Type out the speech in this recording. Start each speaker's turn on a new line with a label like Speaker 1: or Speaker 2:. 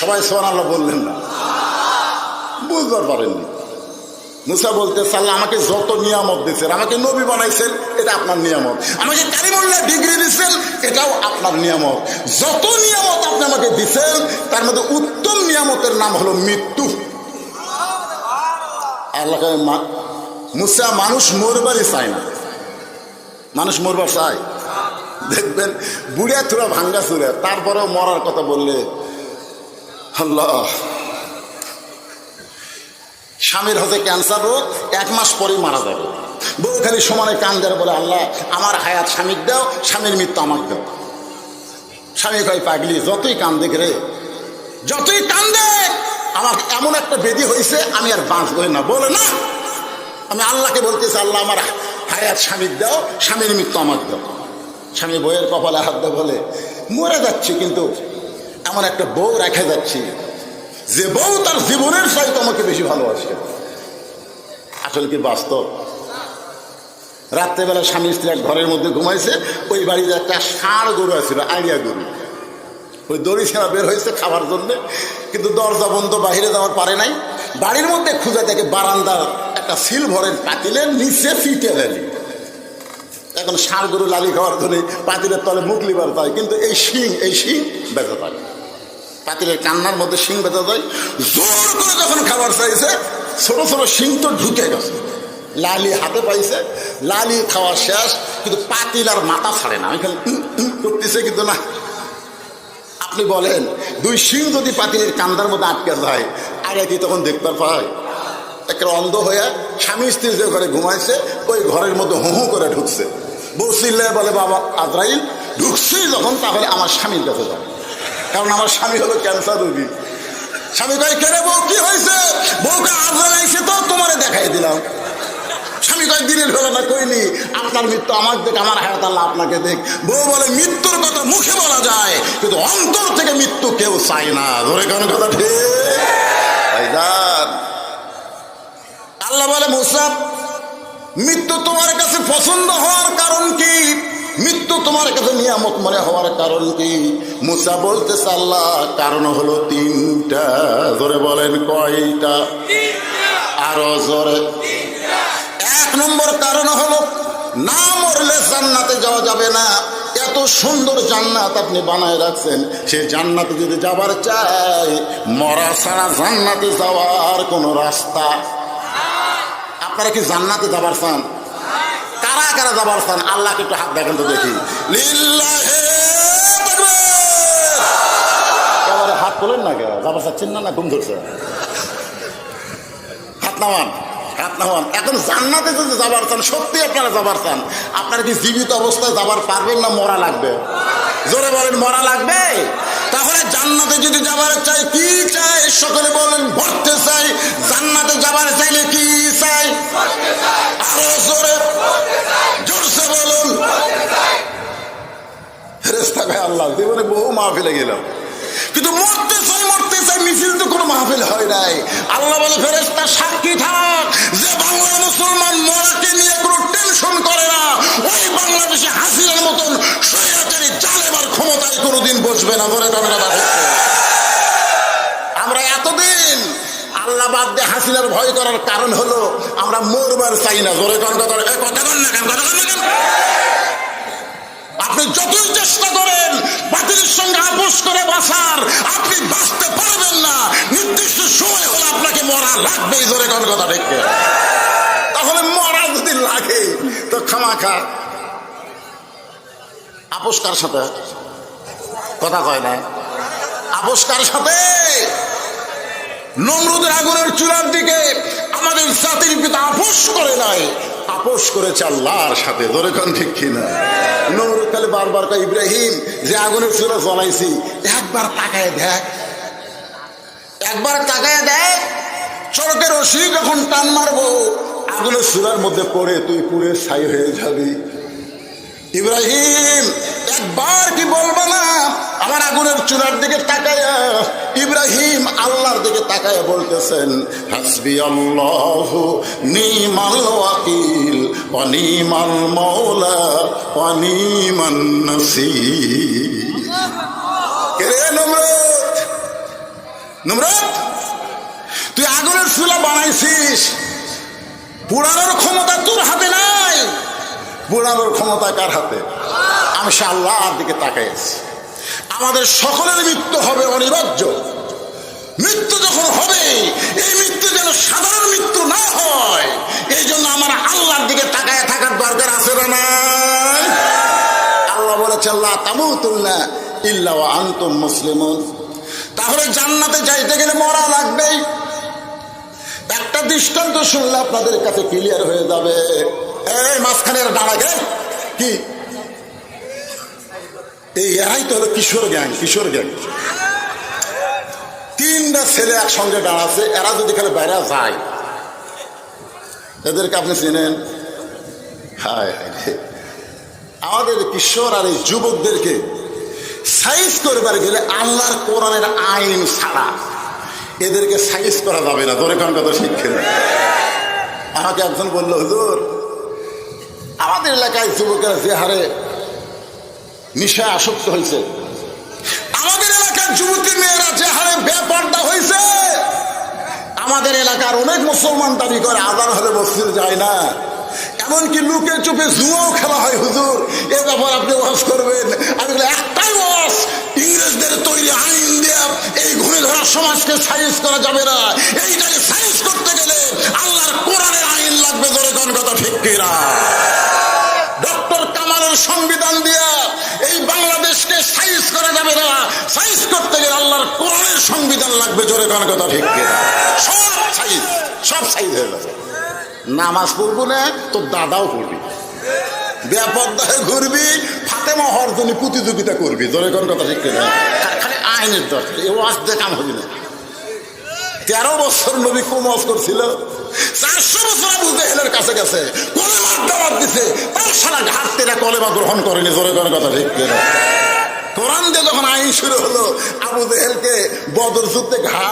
Speaker 1: সবাই সোহান আল্লাহ বললেন না। বুঝবার পারেননি। মুসা বলতে, সাল্লাহ, আমাকে যত নিয়ামত দিচ্ছেন আমাকে নবী বানাইছেন, এটা আপনার নিয়ামত। আমাকে কারিমুল্লাহ ডিগ্রি দিচ্ছেন এটাও আপনার নিয়ামত। যত নিয়ামত আপনি আমাকে দিচ্ছেন তার মধ্যে উত্তম নিয়ামতের নাম হলো মৃত্যু। আল্লাহ মুসা, মানুষ মরবারই চায় না। মানুষ মরবার চায়? দেখবেন, বুড়িয়া থুরা ভাঙ্গা চুরে তারপরেও মরার কথা বললে আল্লাহ স্বামীর হতে ক্যান্সার রোগ, এক মাস পরেই মারা যাবে। বউ খালি সমানে কান দেয় বলে, আল্লাহ, আমার হায়াত স্বামীর দাও, স্বামীর মৃত্যু আমার দাও। স্বামী কয়, পাগলি, যতই কান দেখ রে, যতই কান দেখ, আমার এমন একটা বেদি হয়েছে আমি আর বাঁচবই না। বলে, না, আমি আল্লাহকে বলতেছি, আল্লাহ, আমার হায়াত স্বামীর দাও, স্বামীর মৃত্যু আমার দাও। স্বামী বইয়ের কপালে হাত দিয়ে বলে, মরে যাচ্ছি কিন্তু এমন একটা বউ রেখে যাচ্ছি। যে বউ তার জীবনের চাইতে আমাকে বেশি ভালোবাসে। আসলে কি বাস্তব? রাত্রেবেলা স্বামী স্ত্রী এক ঘরের মধ্যে ঘুমাইছে, ওই বাড়িতে একটা ষাঁড় গরু আছিল, আইডিয়া গরু। ওই দড়ি ছেঁড়া বের হয়েছে খাবার জন্য, কিন্তু দরজা বন্ধ, বাহিরে যাওয়ার পারে নাই। বাড়ির মধ্যে খুঁজে দেখে বারান্দার একটা সিলভরের পাতিলের নিচে ফিটে দেয়নি এখন ষাঁড় গরু লালি খাওয়ার জন্য পাতিলের তলে মুখ লিবার পায় কিন্তু এই শিং এই শিং বেঁচে থাকে। পাতিলের কান্নার মধ্যে শিং বেঁচে যায় জোর করে যখন খাবার চাইছে, ছোট ছোট শিং তো ঢুকে গেছে। লালি হাতে পাইছে। লালি খাওয়া শেষ, কিন্তু পাতিল আর মাথা ছাড়ে না। উম করতেছে কিন্তু না। আপনি বলেন, দুই শিং যদি পাতিলের কান্দার মধ্যে আটকে যায় আগে কি তখন দেখতে পায়। একটা অন্ধ হয়ে স্বামী স্ত্রী যে ঘরে ঘুমাইছে, ওই ঘরের মধ্যে হু হু করে ঢুকছে। বসিল্লে বলে, বাবা, আজরাইল, ঢুকছি যখন, তাহলে আমার স্বামীর কাছে যাবে কারণ আমার স্বামী হলো ক্যান্সার রোগী। স্বামী কয়, কেরে বউ, কি হয়েছে? বউকে আজরাইল আইসে তো, তোমারে দেখাই দিলাম। স্বামী কয়, দিনের হলো না কইনি আপনার মৃত্যু আমার দেখ, আমার হায়াত আল্লাহ আপনাকে দেখ। বউ বলে, মৃত্যুর কথা মুখে বলা যায়, কিন্তু অন্তর থেকে মৃত্যু কেউ চায় না। ধরে কেন কথা ঠিক? আল্লাহ বলে মুসাফ মৃত্যু তোমার কাছে পছন্দ হওয়ার কারণ কি? মৃত্যু তোমার কাছে নিয়ামত মনে হওয়ার কারণ কি? মুসা বলতে আল্লাহ, কারণ হলো তিনটা। ধরে বলেন, কয়টা? আরও জোরে। এক নম্বর কারণ হলো, না মরলে জান্নাতে যাওয়া যাবে না। এত সুন্দর জান্নাত আপনি বানায় রাখছেন। সে জান্নাতে যদি যাবার চাই মরা ছাড়া জান্নাতে যাওয়ার কোনো রাস্তা আপনারা কি জান্নাতে যাবার চান? কারা কারা যাবার চান আল্লাহকে একটু হাত দেখেন তো দেখি। এবারে হাত তোলেন না কে যাবার চাচ্ছেন না না? ঘুম ধরছে। হাত নামান হাত নামান। এখন জান্নাতে যদি যাবার চান সত্যি আপনারা যাবার চান আপনারা কি জীবিত অবস্থায় যাবার পারবেন না মরা লাগবে? জোরে বলেন, মরা লাগবে? তাহলে জান্নাতে যদি যাবার চাই, কি চাই? সকলে বলেন, ভরতে চাই। জান্নাতে যাবার চাইলে কি চাই? আরও জোরে, জোরসে বলুন। আল্লাহ বহু মাহফিলে গেলাম। কিন্তু মরতে চাই মরতে চাই, মিছিল কোনো মাহফিল হয় নাই। আল্লাহ বলে সাক্ষী থাক। যে মুসলমান নিয়ে কোনো টেনশন করে না, ওই বাংলাদেশে কোনোদিন বসবে না বলে আমরা এতদিন বাদ দিয়ে হাসিনার ভয় করার কারণ হলো আমরা মরবার চাই না। আপনি যতই চেষ্টা করেন, বাতিলের সঙ্গে আপোষ করে বাঁচার আপনি বাঁচতে পারবেন না। নির্দিষ্ট সময় হলে আপনাকে মরা লাগবে জোরে কোন কথা দেখতে তাহলে মরা যদি লাগে, তো খামাখা আপোষ কার সাথে? কথা কয় না। আপোষ কার সাথে নমরুদের আগুনের চূড়ার দিকে আমাদের জাতির পিতা আপোষ করে নাই। আপোষ করেছে আল্লাহর সাথে, ধরে কোন ঠিক কিনা। নমরুদ খালি বারবার কয়, ইব্রাহিম, যে আগুনের চূড়া জ্বলাইছি, একবার তাকায় দেখ। একবার তাকায় দেখ চড়কের রশি যখন টান মারবো, আগুনের চূড়ার মধ্যে পড়ে তুই পুরে ছাই হয়ে যাবি। ইব্রাহিম একবার কি বলব না? আমার আগুনের চূড়ার দিকে তাকায় ইব্রাহিম আল্লাহর দিকে তাকায় বলতেছেন হাসবি আল্লাহ নিমাল ওয়াকিল অনিমাল মৌলা অনিমান নমরুদ নমরত তুই আগুনের চুলা বানাইছিস। পুরানোর ক্ষমতা তোর হাতে নাই। পুরানোর ক্ষমতা কার হাতে? আমি সে আল্লাহর দিকে তাকাই আছি আমাদের সকলের মৃত্যু হবে অনিবার্য। মৃত্যু যখন হবে, এই মৃত্যু যেন সাধারণ মৃত্যু না হয়, এই জন্য আমার আল্লাহর দিকে তাকায় থাকার দরকার আছে না আল্লাহ বলেছে আল্লাহ তামুতুল্লাহ ইল্লা আনতুম মুসলিমুন। তাহলে জান্নাতে যাইতে গেলে মরা লাগবেই একটা দৃষ্টান্ত শুনলে আপনাদের কাছে ক্লিয়ার হয়ে যাবে। এই মাঝখানের দাঁড়াগে কি? এই এরাই তো হলো কিশোর গ্যাং কিশোর গ্যাং। তিনটা ছেলে একসঙ্গে দাঁড়াচ্ছে, এরা যদি খালি বাইরে যায়, এদেরকে আপনি চেনেন? আমাদের কিশোর আর এই যুবকদেরকে সাইজ করবার গেলে আল্লাহর কোরআনের আইন ছাড়া এদেরকে সাইজ করা যাবে না। ধরে কোন কথা শিক্ষে আমাকে একজন বলল, হুজুর, আমাদের এলাকায় যুবকেরা যে হারে নিশায় আসক্ত হয়েছে। আমাদের এলাকার যুবতী মেয়েরা যে হারে ব্যাপারটা হয়েছে, আমাদের এলাকার অনেক মুসলমান দাবি করে আদান হলে মসজিদ যায় না। এমনকি লুকে চুপে জুয়াও খেলা হয়, হুজুর। এ ব্যাপার আপনি ওয়াজ করবেন। আমি একটাই ওয়াজ, ইংরেজদের তৈরি আইন দেয়া এই ঘুরে ধরা সমাজকে সাইজ করা যাবে না। এইটাকে সাইজ করতে গেলে আল্লাহর কোরআনের লাগবে জোরে কোন কথা ঠিক সব সাইজ হয়ে যাবে নামাজ পড়ব না, তোর দাদাও পড়বি। বেপদ্দায় ঘুরবি, ফাতেমা হওয়ার জন্য প্রতিযোগিতা করবি। জোরে কোন কথা ঠিক কিনা? খালি আইনের দরকার এ ওয়াজ দিয়ে কাম হবি না। তেরো বছর নবী কুমজ করছিল, চারশো বছর আবু জেহেলের কাছে গেছে, কলেমার দাওয়াত দিছে তার সারা ঘাট তেরা কলেমা গ্রহণ করেনি, জোরে কোনো কথা ঠিক কিনা? কোরআন দিয়ে যখন আইন শুরু হলো আবু জেহেলকে বদর যুদ্ধে ঘাট